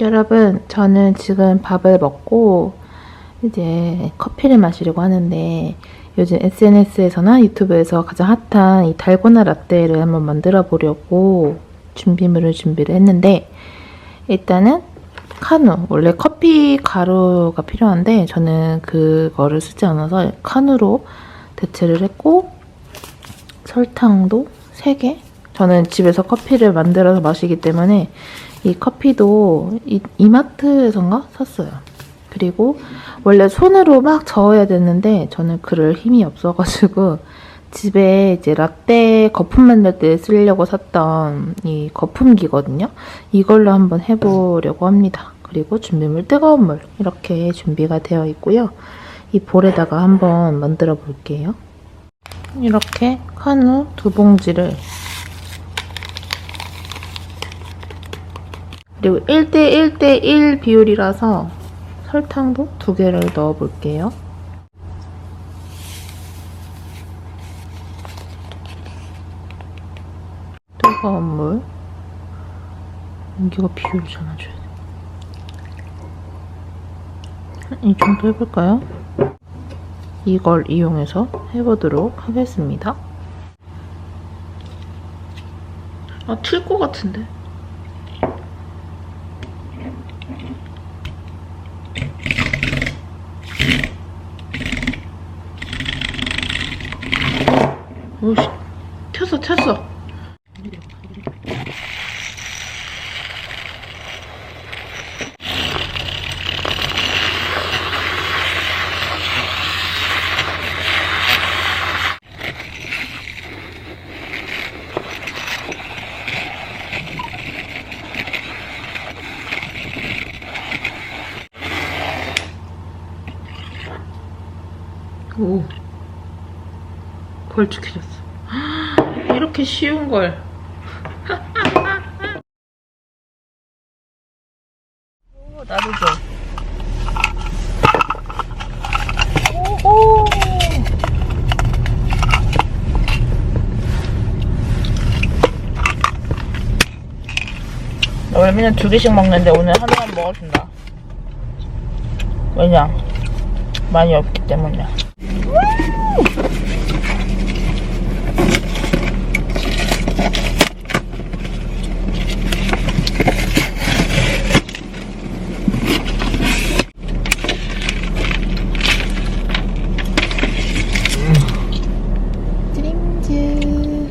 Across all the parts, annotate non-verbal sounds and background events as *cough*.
여러분, 저는 지금 밥을 먹고 이제 커피를 마시려고 하는데 요즘 SNS에서나 유튜브에서 가장 핫한 이 달고나 라떼를 한번 만들어 보려고 준비물을 준비를 했는데 일단은 카누, 원래 커피 가루가 필요한데 저는 그거를 쓰지 않아서 카누로 대체를 했고 설탕도 3개. 저는 집에서 커피를 만들어서 마시기 때문에 이 커피도 이, 이마트에선가 샀어요. 그리고 원래 손으로 막 저어야 되는데 저는 그럴 힘이 없어가지고 *laughs* 집에 이제 라떼 거품 만들 때 쓰려고 샀던 이 거품기거든요. 이걸로 한번 해보려고 합니다. 그리고 준비물 뜨거운 물 이렇게 준비가 되어 있고요. 이 볼에다가 한번 만들어 볼게요. 이렇게 카누 두 봉지를 그리고 1대 1대 1 비율이라서 설탕도 두 개를 넣어 볼게요. 뜨거운 물. 이거 비율 잡아줘야 돼. 이 정도 해볼까요? 이걸 이용해서 해보도록 하겠습니다. 아, 튈 것 같은데. 오씨, 튀었어, 튀었어. 오, 걸쭉해졌어. *gasps* 이렇게 쉬운 걸. *laughs* 오, 나도 줘. 오호. 나 원래 두 개씩 먹는데 오늘 하나만 먹어준다. 왜냐? 많이 없기 때문이야. 드림즈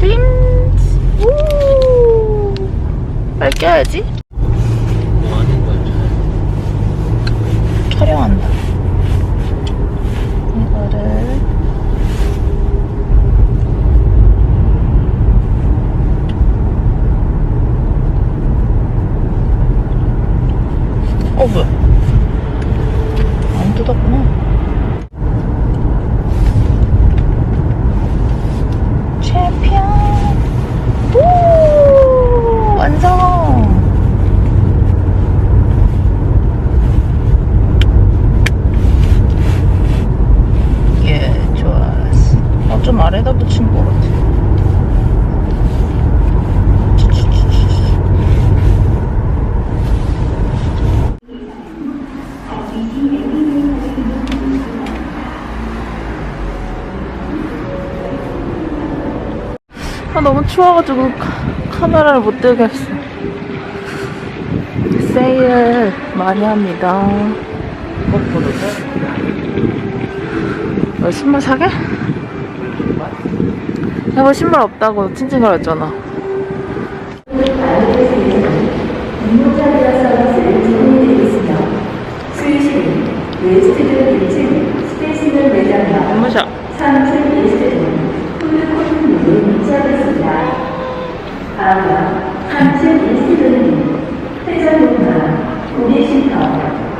드림즈 우 빨리 껴야지 뭐 하는 거야? 촬영한다 이거를 어 뭐야 안 뜯었구나 챔피언 오 완성 예 좋았어 어, 좀 아래다 붙인 것 같아 아, 너무 추워가지고 카- 카메라를 못 들겠어. 세일 많이 합니다. 너 신발 사게? 내가 신발 없다고 칭칭거렸잖아. 스위스는 웨스트존 1층 스페이스는 매장과 업무샵. 3층 웨스트존 푸드코트문이 시작했습니다. 다음은 3층 웨스트존은 회전문화, 고객쉼터,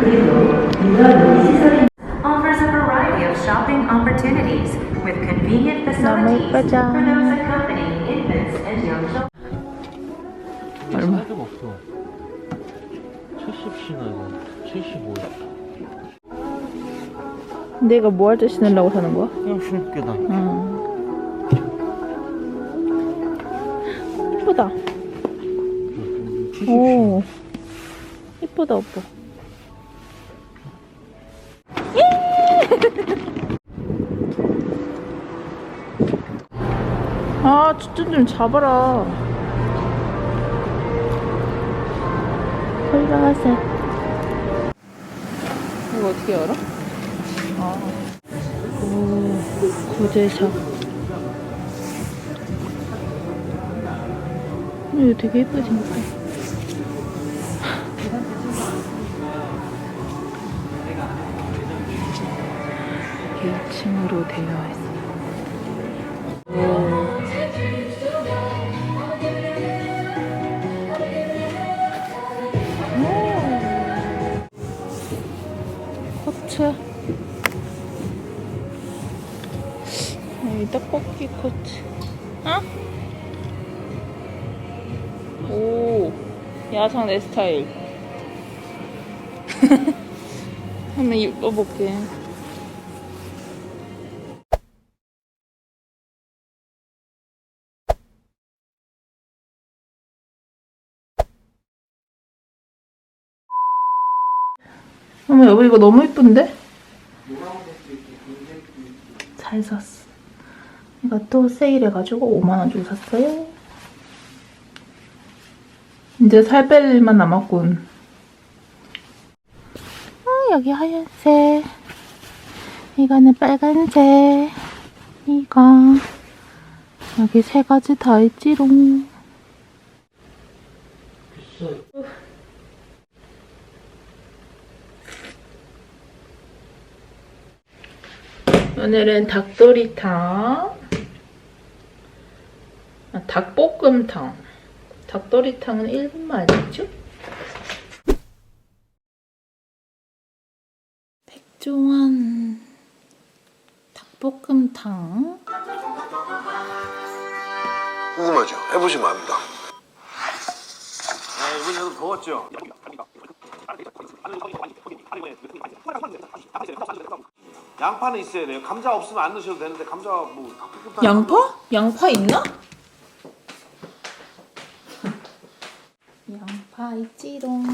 그리고 문화놀이 시설입니다. offers a variety of shopping opportunities with convenient facilities for those accompanying infants and young children. 얼마? 없어. 70신화고 75야. 내가 뭐 할 때 신으려고 사는 거야? 그냥 신게 다. 응. 예쁘다. 오, 이쁘다, 오빠. 아, 진짜 좀 잡아라. 홀가색. 이거 어떻게 열어? 아. 오, 고제샵. 이거 되게 예쁘게 생겼다. 1층으로 되어 있어 야상 내 스타일. *laughs* 한번 입어볼게. 어머 여보 이거 너무 이쁜데? 잘 샀어. 이것도 세일해가지고 5만원 주고 샀어요. 이제 살 뺄 일만 남았군. 어, 여기 하얀색. 이거는 빨간색. 이거. 여기 세 가지 다 있지롱. 오늘은 닭도리탕. 아, 닭볶음탕. 닭도리탕은 1분만 알겠죠? 백종원 닭볶음탕. 궁금하죠? 해보시면 압니다. 네, 이번 여름 더웠죠? 양파는 있어야 돼요. 감자 없으면 안 넣으셔도 되는데 감자 뭐 양파? 양파 있나? 양파 있지롱.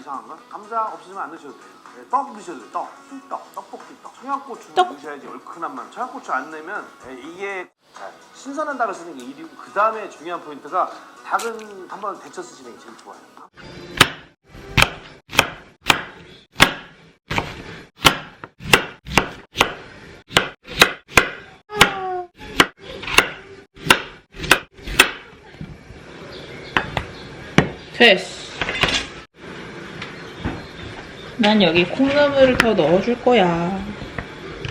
이상한가? 감자 없으면 안 넣으셔도 돼요. 네, 떡 넣으셔도 돼요. 떡, 쑥떡, 떡볶이 떡, 청양고추 떡. 넣으셔야지 얼큰한 맛. 청양고추 안 넣으면 네, 이게 자, 신선한 닭을 쓰는 게 1위고 그 다음에 중요한 포인트가 닭은 한번 데쳐 쓰시는 게 제일 좋아요. 됐어. 난 여기 콩나물을 더 넣어줄 거야.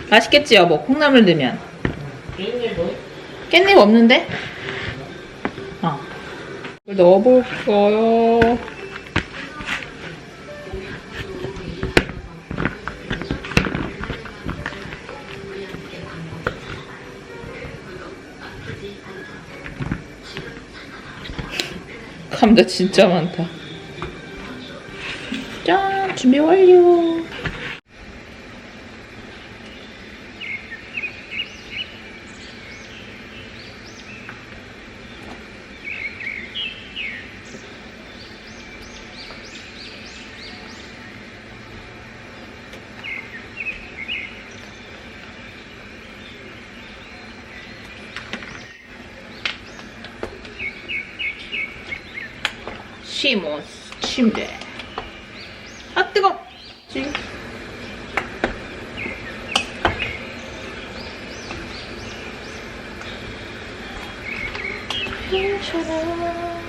맛있겠지, 여보? 콩나물 넣으면. 깻잎 없는데? 어. 넣어볼 거요. 감자 진짜 많다. 짠! 준비 완료! 시모스 침대. 아 뜨거. 지. 꿈을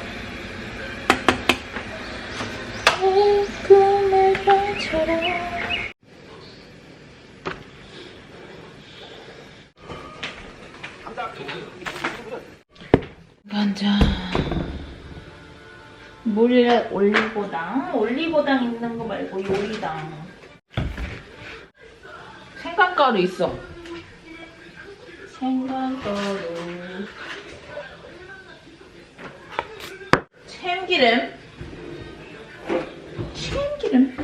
올리고당 올리고당 있는 거 말고 요리당. 생강가루 있어. 생강가루. 참기름 참기름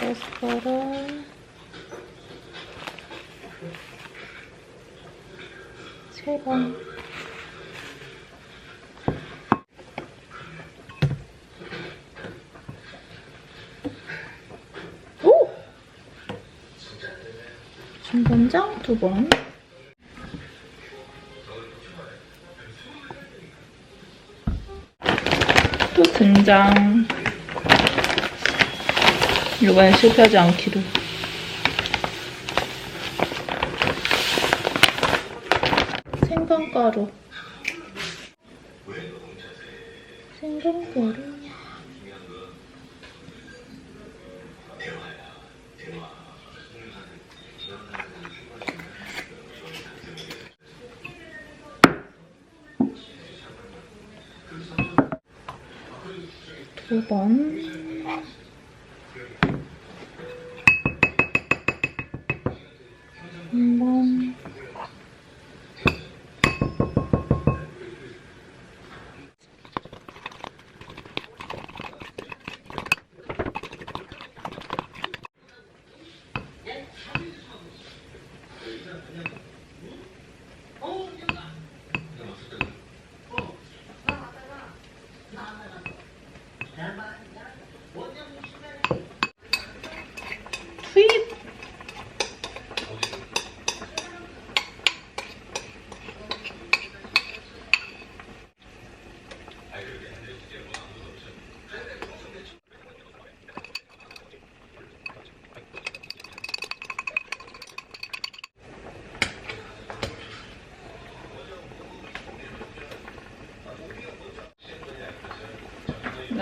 페스퍼라 세 번. 오! 중간장 두 번. 또 등장. 이번엔 실패하지. 생강가루. 생강가루. 두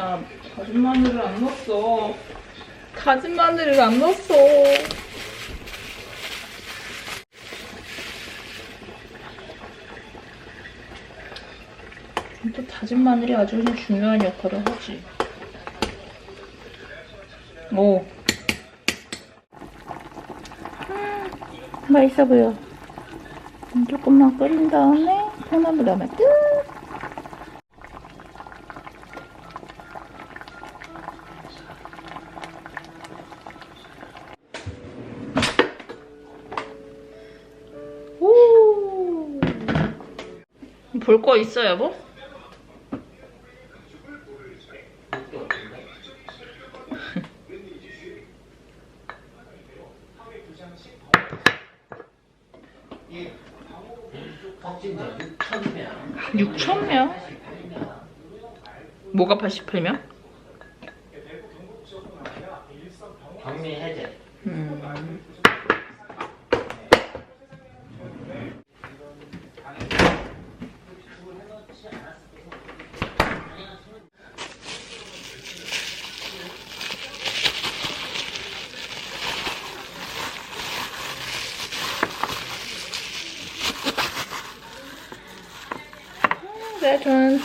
나 다진 마늘을 안 넣었어. 다진 마늘을 안 넣었어. 또 다진 마늘이 아주 그냥 중요한 역할을 하지. 오. 음, 맛있어 보여. 음, 조금만 끓인 다음에 콩나물 넣으면 볼 거 있어, 여보? 6,000명. 6천 명? 뭐가 88명? 격리 해제. 네, 저는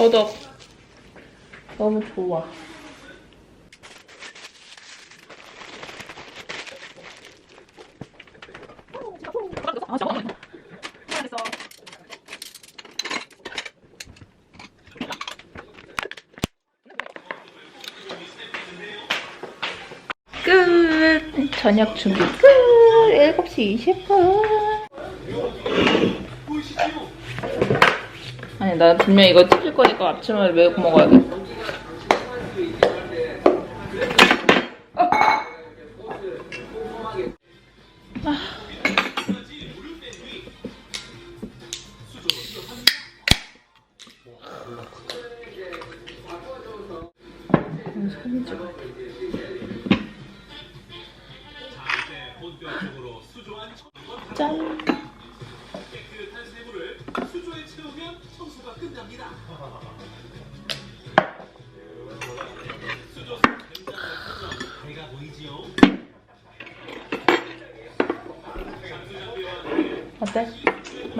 더덕 너무 좋아. 끝! 저녁 준비 끝! 7시 20분. 아니, 나 분명 이거 찢을 거니까 아침을 왜 먹어야겠다.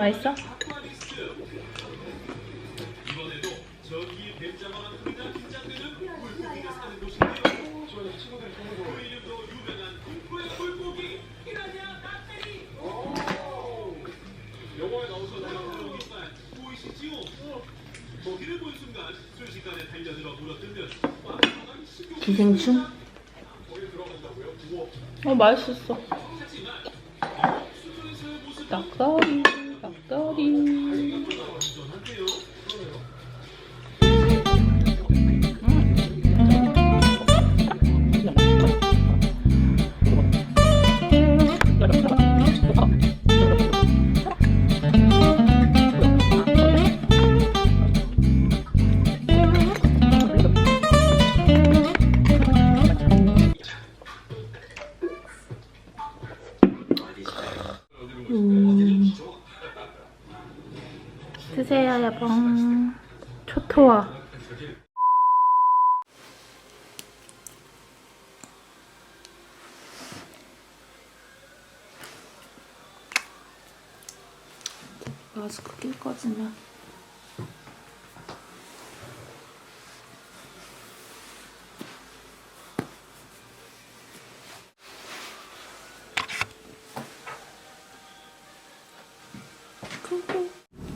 맛있어? 기생충? 어 맛있었어. 마스크 낄 거지만.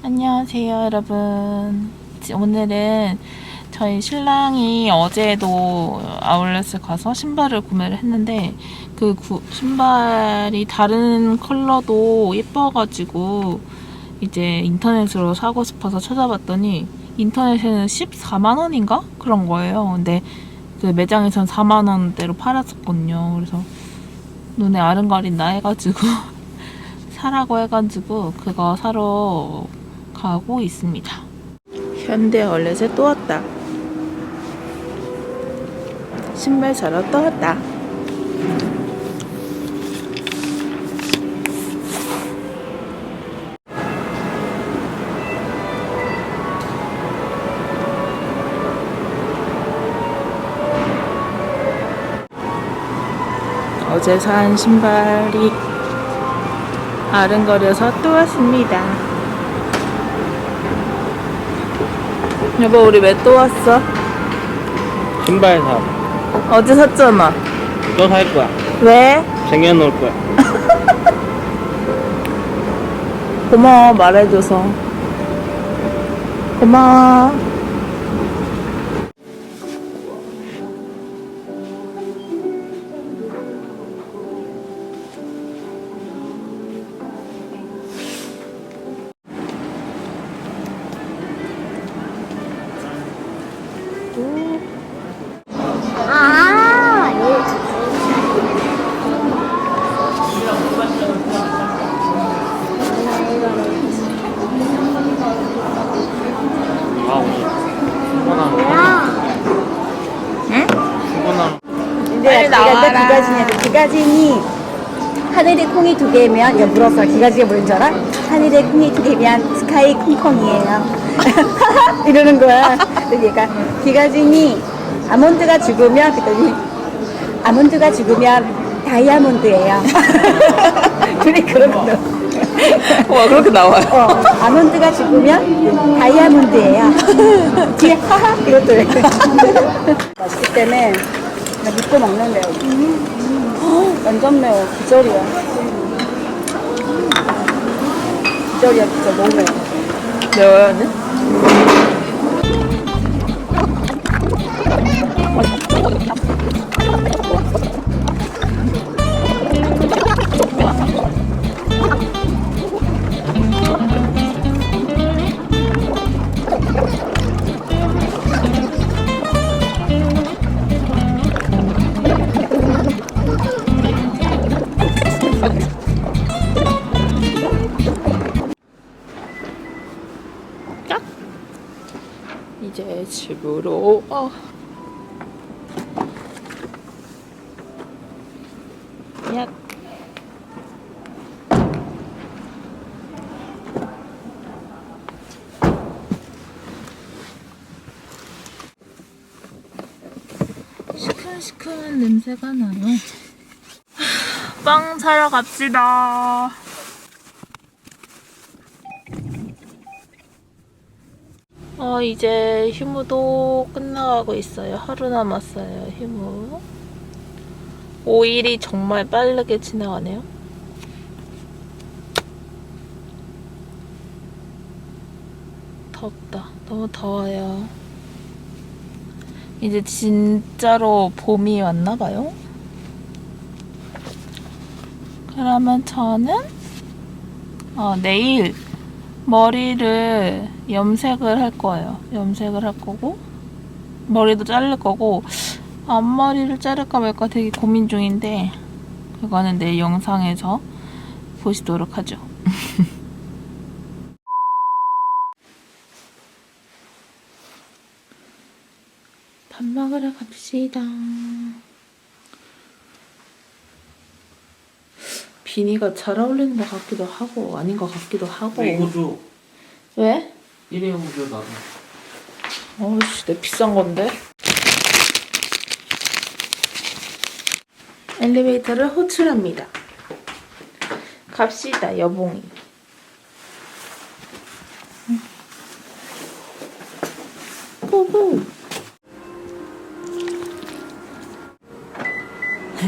안녕하세요, 여러분. 지- 오늘은 저희 신랑이 어제도 아울렛을 가서 신발을 구매를 했는데 그 구- 신발이 다른 컬러도 예뻐가지고 이제 인터넷으로 사고 싶어서 찾아봤더니 인터넷에는 14만 원인가 그런 거예요. 근데 그 매장에선 4만 원대로 팔았었거든요. 그래서 눈에 아른거린다 해가지고 *laughs* 사라고 해가지고 그거 사러 가고 있습니다. 현대 얼렛에 또 왔다. 신발 사러 또 왔다. 어제 산 신발이 아른거려서 또 왔습니다. 여보, 우리 왜 또 왔어? 신발 사. 어제 샀잖아. 또 살 거야. 왜? 쟁여놓을 거야. *laughs* 고마워, 말해줘서. 고마워. 두 개면 야 물었어 기가지가 뭐인 줄 알아? 하늘의 콩이 두 개면 스카이 콩콩이에요. *laughs* 이러는 거야. 그래서 얘가 기가진이 아몬드가 죽으면 그랬더니 아몬드가 죽으면 다이아몬드예요. *laughs* 둘이 그러거든. 와, 그렇게 나와요. 어, 아몬드가 죽으면 다이아몬드예요. 뒤에 하하 이것도 *laughs* 맛있기 때문에 나 믿고 먹는데요 완전 매워. 기절이야 기절이야 진짜 너무 매워 매워요, 언니? 시큰시큰 냄새가 나요. 빵 사러 갑시다. 어, 이제 휴무도 끝나가고 있어요. 하루 남았어요, 휴무. 5일이 정말 빠르게 지나가네요. 덥다. 너무 더워요. 이제 진짜로 봄이 왔나 봐요. 그러면 저는 어, 내일 머리를 염색을 할 거예요. 염색을 할 거고 머리도 자를 거고 앞머리를 자를까 말까 되게 고민 중인데 그거는 내일 영상에서 보시도록 하죠. 밥 먹으러 갑시다. 비니가 잘 어울리는 것 같기도 하고 아닌 것 같기도 하고. 이거 줘. 왜? 일회용 줘 나도. 어우씨, 내 비싼 건데. 엘리베이터를 호출합니다. 갑시다, 여봉이.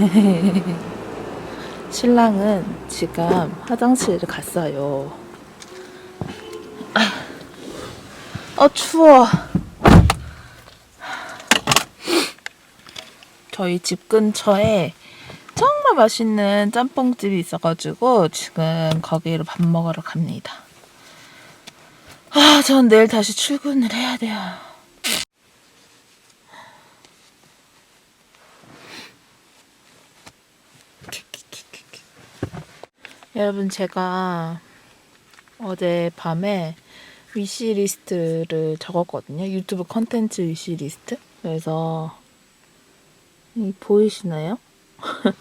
*laughs* 신랑은 지금 화장실을 갔어요. 어, 추워. 저희 집 근처에 정말 맛있는 짬뽕집이 있어가지고 지금 거기로 밥 먹으러 갑니다. 아, 전 내일 다시 출근을 해야 돼요. 여러분, 제가 어제 밤에 위시리스트를 적었거든요. 유튜브 컨텐츠 위시리스트. 그래서 이 보이시나요? *laughs*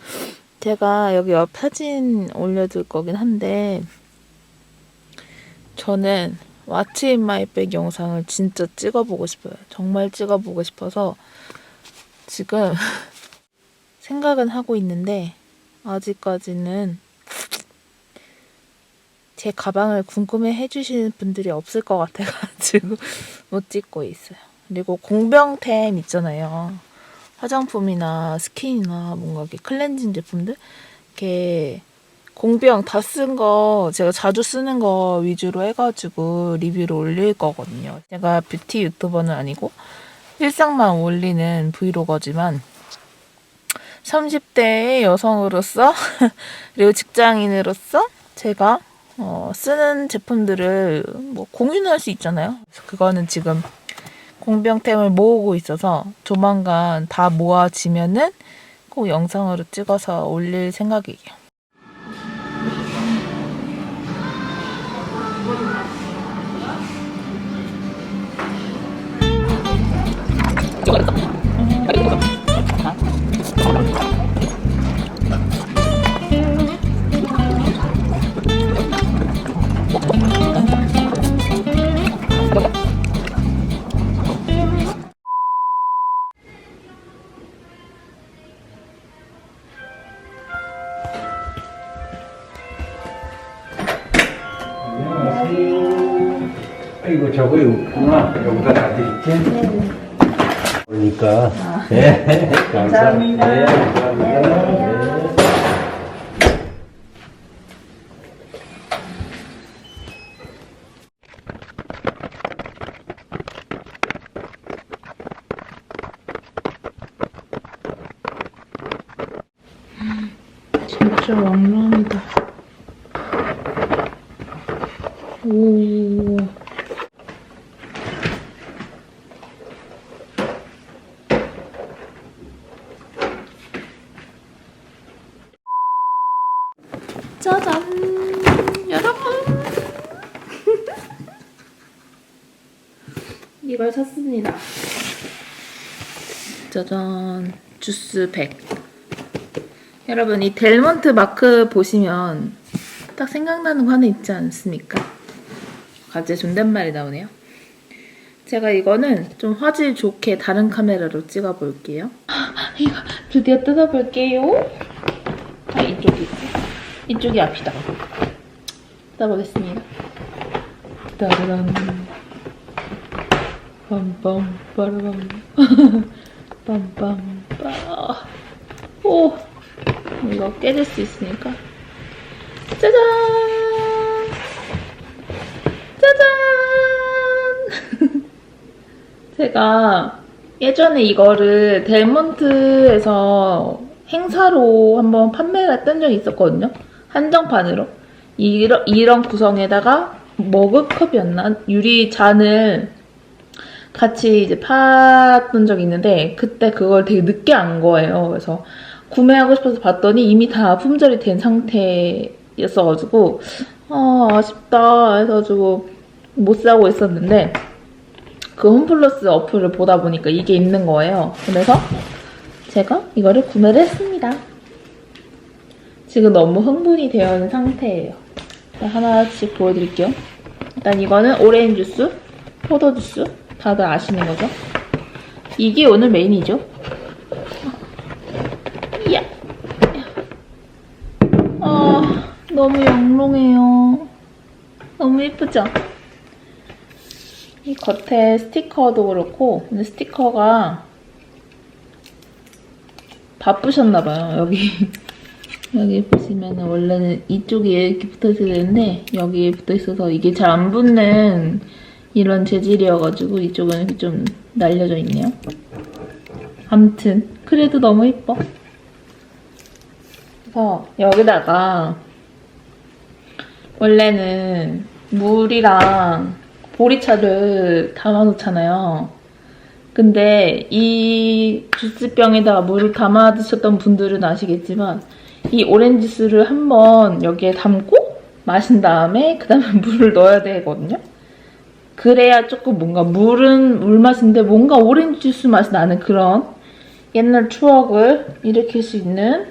제가 여기 옆 사진 올려둘 거긴 한데 저는 왓츠 인 마이 백 영상을 진짜 찍어보고 싶어요. 정말 찍어보고 싶어서 지금 *laughs* 생각은 하고 있는데 아직까지는 제 가방을 궁금해 해주시는 분들이 없을 것 같아가지고 *laughs* 못 찍고 있어요. 그리고 공병템 있잖아요. 화장품이나 스킨이나 뭔가 이렇게 클렌징 제품들 이렇게 공병 다 쓴 거 제가 자주 쓰는 거 위주로 해가지고 리뷰를 올릴 거거든요. 제가 뷰티 유튜버는 아니고 일상만 올리는 브이로거지만 30대의 여성으로서 *laughs* 그리고 직장인으로서 제가 어, 쓰는 제품들을 뭐 공유할 수 있잖아요. 그거는 지금 공병템을 모으고 있어서 조만간 다 모아지면은 꼭 영상으로 찍어서 올릴 생각이에요. 아이고 여기다. 다 드릴게. 그러니까. 네. 감사합니다. 네, 감사합니다 네. 진짜 왕람이다. 오. 짜잔! 여러분! *laughs* 이걸 샀습니다. 짜잔! 주스 100. 여러분 이 델몬트 마크 보시면 딱 생각나는 거 하나 있지 않습니까? 갑자기 존댓말이 나오네요. 제가 이거는 좀 화질 좋게 다른 카메라로 찍어 볼게요. *gasps* 이거 드디어 뜯어 볼게요. 아 이쪽이 앞이다. 뜯어 보겠습니다. 따라란. 빰빰 빠라밤 *laughs* 빰빰 빠. 오! 이거 깨질 수 있으니까. 짜잔! 짜잔! *laughs* 제가 예전에 이거를 델몬트에서 행사로 한번 판매를 했던 적이 있었거든요 한정판으로 이런, 이런 구성에다가 머그컵이었나? 유리 잔을 같이 이제 팠던 적이 있는데 그때 그걸 되게 늦게 안 거예요. 그래서 구매하고 싶어서 봤더니 이미 다 품절이 된 상태였어가지고 아 아쉽다 해가지고 못 사고 있었는데 그 홈플러스 어플을 보다 보니까 이게 있는 거예요. 그래서 제가 이거를 구매를 했습니다. 지금 너무 흥분이 되어 있는 상태예요. 하나씩 보여드릴게요. 일단 이거는 오렌지 주스, 포도 주스, 다들 아시는 거죠? 이게 오늘 메인이죠. 이야. 아, 너무 영롱해요. 너무 예쁘죠? 이 겉에 스티커도 그렇고, 근데 스티커가 바쁘셨나봐요. 여기, 여기 보시면 원래는 이쪽에 이렇게 붙어 있어야 되는데, 여기에 붙어 있어서 이게 잘 안 붙는 이런 재질이어가지고, 이쪽은 이렇게 좀 날려져 있네요. 암튼, 그래도 너무 예뻐. 그래서 여기다가, 원래는 물이랑 보리차를 담아놓잖아요. 근데 이 주스병에다가 물을 담아 드셨던 분들은 아시겠지만 이 오렌지 주스를 한번 여기에 담고 마신 다음에 그 다음에 *laughs* 물을 넣어야 되거든요. 그래야 조금 뭔가 물은 물 맛인데 뭔가 오렌지 주스 맛이 나는 그런 옛날 추억을 일으킬 수 있는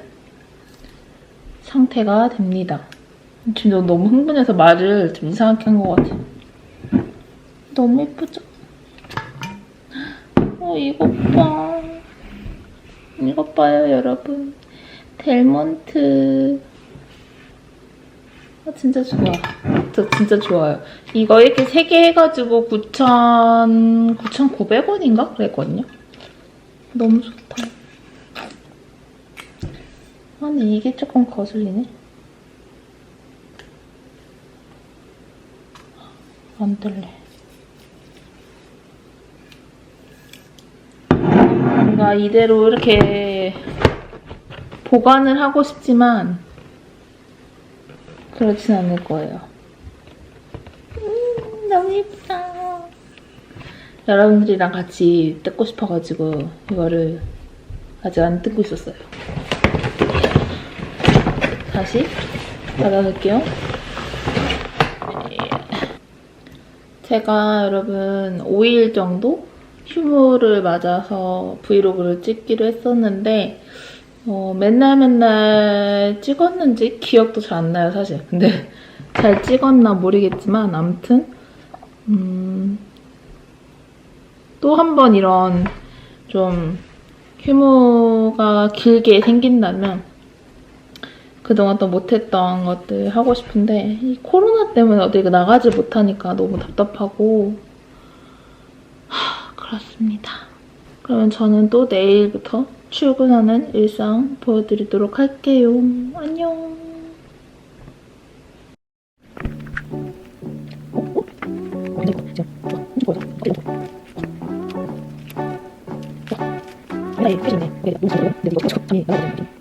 상태가 됩니다. 지금 너무 흥분해서 말을 좀 이상하게 한 것 같아요. 너무 예쁘죠? 어, 이것 봐. 이것 봐요, 여러분. 델몬트. 아, 진짜 좋아. 저 진짜 좋아요. 이거 이렇게 3개 해가지고 9,000, 9,900원인가? 그랬거든요. 너무 좋다. 아, 근데 이게 조금 거슬리네. 안 뜰래. 뭔가 이대로 이렇게 보관을 하고 싶지만 그렇진 않을 거예요. 음, 너무 예쁘다. 여러분들이랑 같이 뜯고 싶어가지고 이거를 아직 안 뜯고 있었어요. 다시 닫아놓을게요. 제가 여러분 5일 정도 휴무를 맞아서 브이로그를 찍기로 했었는데 어, 맨날 맨날 찍었는지 기억도 잘 안 나요 사실 근데 잘 찍었나 모르겠지만 아무튼 음, 또 한 번 이런 좀 휴무가 길게 생긴다면 그동안 또 못했던 것들 하고 싶은데 이 코로나 때문에 어디 나가지 못하니까 너무 답답하고 하, 그렇습니다. 그러면 저는 또 내일부터 출근하는 일상 보여드리도록 할게요. 안녕. 준비 완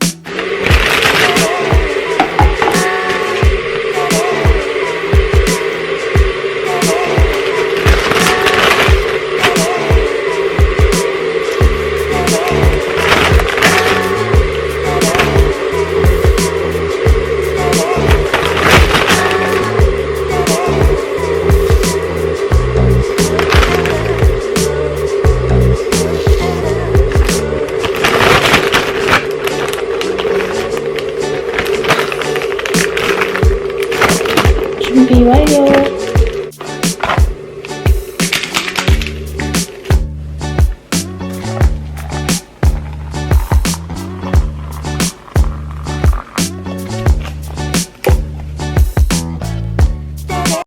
료.